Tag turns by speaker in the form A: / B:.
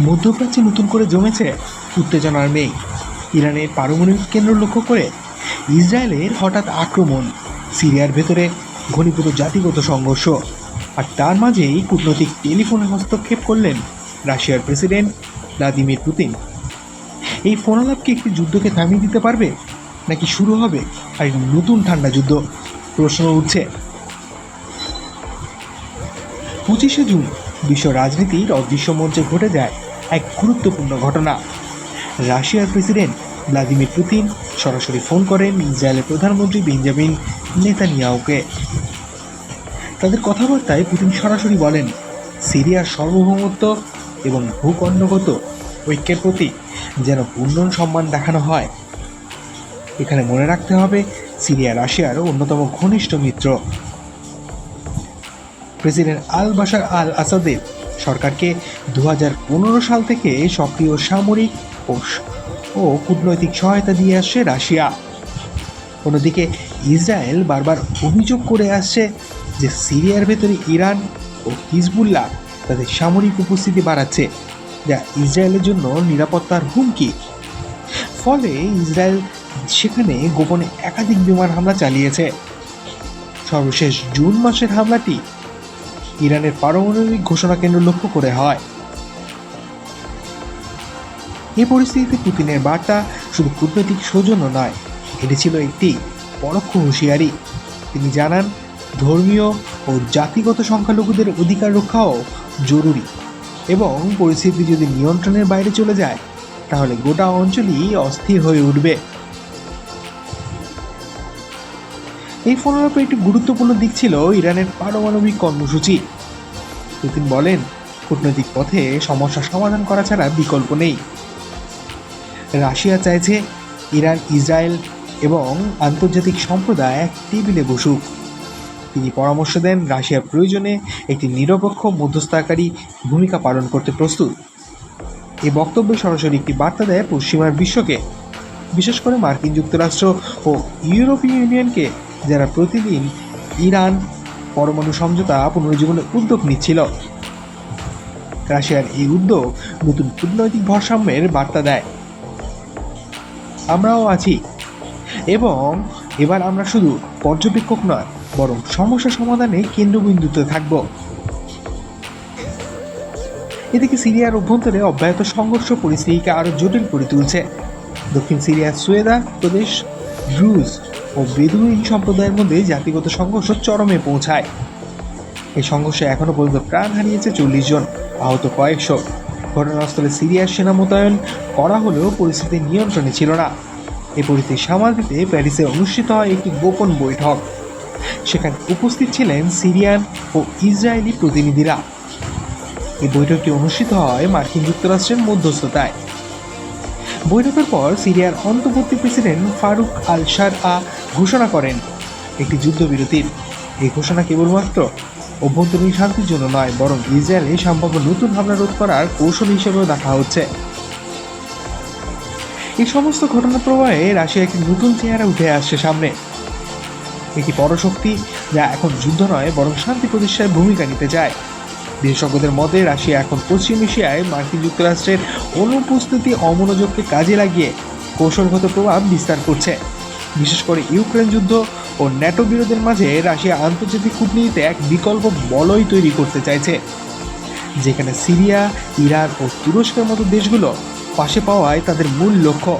A: মধ্যপ্রাচ্যে নতুন করে জমেছে উত্তেজনার মেঘ। ইরানের পারমাণবিক কেন্দ্র লক্ষ্য করে ইসরায়েলের হঠাৎ আক্রমণ, সিরিয়ার ভেতরে ঘনীভূত জাতিগত সংঘর্ষ। আর তার মাঝেই কূটনৈতিক টেলিফোনে হস্তক্ষেপ করলেন রাশিয়ার প্রেসিডেন্ট ভ্লাদিমির পুতিন। এই ফোনালাপ একটি যুদ্ধকে থামিয়ে দিতে পারবে, নাকি শুরু হবে আর নতুন ঠান্ডা যুদ্ধ? প্রশ্ন উঠছে। পঁচিশে জুন, বিশ্ব রাজনীতির অদৃশ্য মঞ্চে ঘটে যায় এক গুরুত্বপূর্ণ ঘটনা। রাশিয়ার প্রেসিডেন্ট ভ্লাদিমির পুতিন সরাসরি ফোন করেন ইসরায়েলের প্রধানমন্ত্রী বেঞ্জামিন নেতানিয়াহুকে। তাদের কথাবার্তায় পুতিন সরাসরি বলেন, সিরিয়ার সার্বভৌমত্ব এবং ভূখণ্ডগত ঐক্যের প্রতি যেন পূর্ণ সম্মান দেখানো হয়। এখানে মনে রাখতে হবে, সিরিয়া রাশিয়ার অন্যতম ঘনিষ্ঠ মিত্র। প্রেসিডেন্ট আল বাশার আল আসাদের সরকারকে দু হাজার পনেরো সাল থেকে সক্রিয় সামরিক ও কূটনৈতিক সহায়তা দিয়ে আসছে রাশিয়া। অন্যদিকে ইসরায়েল বারবার অভিযোগ করে আসছে যে সিরিয়ার ভেতরে ইরান ও হিজবুল্লাহ তাদের সামরিক উপস্থিতি বাড়াচ্ছে, যা ইসরায়েলের জন্য নিরাপত্তার হুমকি। ফলে ইসরায়েল সেখানে গোপনে একাধিক বিমান হামলা চালিয়েছে। সর্বশেষ জুন মাসের হামলাটি ইরানের পারমাণবিক ঘোষণা কেন্দ্র লক্ষ্য করে হয়। এই পরিস্থিতিতে পুতিনের বার্তা শুধু কূটনৈতিক সৌজন্য নয়, এটি ছিল একটি পরোক্ষ হুঁশিয়ারি। তিনি জানান, ধর্মীয় ও জাতিগত সংখ্যালঘুদের অধিকার রক্ষাও জরুরি এবং পরিস্থিতি যদি নিয়ন্ত্রণের বাইরে চলে যায়, তাহলে গোটা অঞ্চলই অস্থির হয়ে উঠবে। এই ফোনালাপে একটি গুরুত্বপূর্ণ দিক ছিল ইরানের পারমাণবিক কর্মসূচি। পুতিন বলেন, কূটনৈতিক পথে সমস্যা সমাধান করা ছাড়া বিকল্প নেই। রাশিয়া চাইছে ইরান, ইসরায়েল এবং আন্তর্জাতিক সম্প্রদায় এক টেবিলে বসুক। তিনি পরামর্শ দেন রাশিয়া প্রয়োজনে একটি নিরপেক্ষ মধ্যস্থতাকারী ভূমিকা পালন করতে প্রস্তুত। এই বক্তব্যে সরাসরি একটি বার্তা দেয় পশ্চিমার বিশ্বকে। বিশেষ করে মার্কিন যুক্তরাষ্ট্র ও ইউরোপীয় ইউনিয়নকে যারা প্রতিদিন ইরান পরমাণু সমঝোতা পুনরুজ্জীবনের উদ্যোগ নিচ্ছিল। রাশিয়ার এই উদ্যোগ নতুন কূটনৈতিক ভারসাম্যের বার্তা দেয়। আমরাও আছি। এবং এবার আমরা শুধু পর্যবেক্ষক নয়, বরং সমস্যা সমাধানে কেন্দ্রবিন্দুতে থাকব। এদিকে সিরিয়ার অভ্যন্তরে অব্যাহত সংঘর্ষ পরিস্থিতিকে আরও জটিল করে তুলছে। দক্ষিণ সিরিয়ার সুয়েদা প্রদেশ ড্রুজ ও বেদুইন সম্প্রদায়ের মধ্যে জাতিগত সংঘর্ষ চরমে পৌঁছায়। এই সংঘর্ষে এখনও পর্যন্ত প্রাণ হারিয়েছে চল্লিশ জন, আহত কয়েকশো। ঘটনাস্থলে সিরিয়ার সেনা মোতায়েন করা হলেও পরিস্থিতি নিয়ন্ত্রণে ছিল না। এই পরিস্থিতি সামাল দিতে প্যারিসে অনুষ্ঠিত হয় একটি গোপন বৈঠক। সেখানে উপস্থিত ছিলেন সিরিয়ান ও ইসরায়েলি প্রতিনিধিরা। এই বৈঠকটি অনুষ্ঠিত হয় মার্কিন যুক্তরাষ্ট্রের মধ্যস্থতায়। বৈঠকের পর সিরিয়ার অন্তর্বর্তী প্রেসিডেন্ট ফারুক আল শার আ ঘোষণা করেন। একটি যুদ্ধবিরতির। এই ঘোষণা কেবলমাত্র অভ্যন্তরীণ শান্তির জন্য নয়, বরং ইসরায়েলে সম্ভাব্য নতুন হামলা রোধ করার কৌশল হিসেবেও দেখা হচ্ছে। এই সমস্ত ঘটনা প্রবাহে রাশিয়া একটি নতুন চেহারা উঠে আসছে সামনে। একটি পরশক্তি যা এখন যুদ্ধ নয়, বরং শান্তি প্রতিষ্ঠায় ভূমিকা নিতে চায়। বিশেষজ্ঞদের মতে, রাশিয়া এখন পশ্চিম এশিয়ায় মার্কিন যুক্তরাষ্ট্রের অনুপস্থিতি অমনোযোগকে কাজে লাগিয়ে কৌশলগত প্রভাব বিস্তার করছে। বিশেষ করে ইউক্রেন যুদ্ধ ও ন্যাটো বিরোধের মাঝে রাশিয়া আন্তর্জাতিক কূটনীতিতে এক বিকল্প বলয় তৈরি করতে চাইছে, যেখানে সিরিয়া, ইরান ও তুরস্কের মতো দেশগুলো পাশে পাওয়ায় তাদের মূল লক্ষ্য।